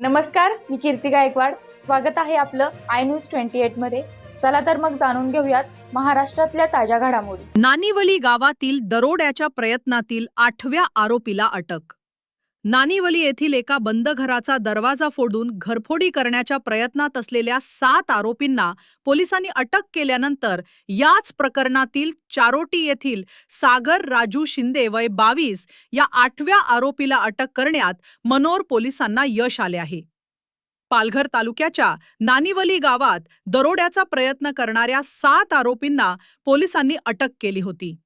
नमस्कार मी कीर्ती गायकवाड. स्वागत आहे आपलं आय न्यूज ट्वेंटी एटमध्ये. चला तर मग जाणून घेऊयात महाराष्ट्रातल्या ताज्या घडामोडी. नानिवली गावातील दरोड्याच्या प्रयत्नातील आठव्या आरोपीला अटक. नानिवली येथील एका बंद घराचा दरवाजा फोडून घरफोडी करण्याच्या प्रयत्नात असलेल्या सात आरोपींना पोलिसांनी अटक केल्यानंतर याच प्रकरणातील चारोटी येथील सागर राजू शिंदे वय बावीस या आठव्या आरोपीला अटक करण्यात मनोर पोलिसांना यश आले आहे. पालघर तालुक्याच्या नानिवली गावात दरोड्याचा प्रयत्न करणाऱ्या सात आरोपींना पोलिसांनी अटक केली होती.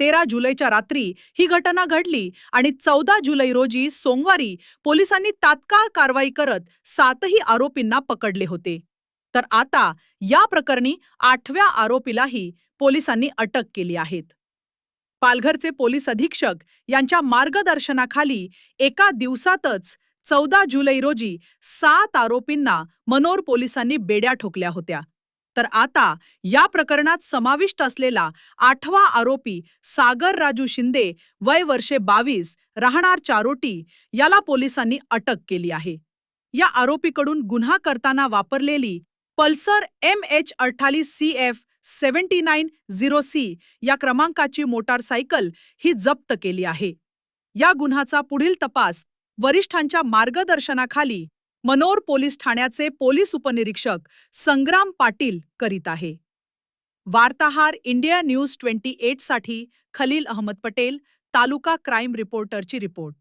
तेरा जुलैच्या रात्री ही घटना घडली आणि चौदा जुलै रोजी सोमवारी पोलिसांनी तात्काळ कारवाई करत सातही आरोपींना पकडले होते. तर आता या प्रकरणी आठव्या आरोपीलाही पोलिसांनी अटक केली आहेत पालघरचे पोलीस अधीक्षक यांच्या मार्गदर्शनाखाली एका दिवसातच चौदा जुलै रोजी सात आरोपींना मनोर पोलिसांनी बेड्या ठोकल्या होत्या. तर आता या प्रकरणात समाविष्ट असलेला आठवा आरोपी सागर राजू शिंदे वय वर्षे बावीस राहणार चारोटी याला पोलिसांनी अटक केली आहे. या आरोपीकडून गुन्हा करताना वापरलेली पल्सर एम एच अठ्ठावीस C F seventy nine zero C या क्रमांकाची मोटारसायकल ही जप्त केली आहे. या गुन्ह्याचा पुढील तपास वरिष्ठांच्या मार्गदर्शनाखाली मनोर पोलीस ठाण्याचे पोलीस उपनिरीक्षक संग्राम पाटील करीत आहे. वार्ताहार इंडिया न्यूज ट्वेंटी एटसाठी खलील अहमद पटेल तालुका क्राईम रिपोर्टरची रिपोर्ट.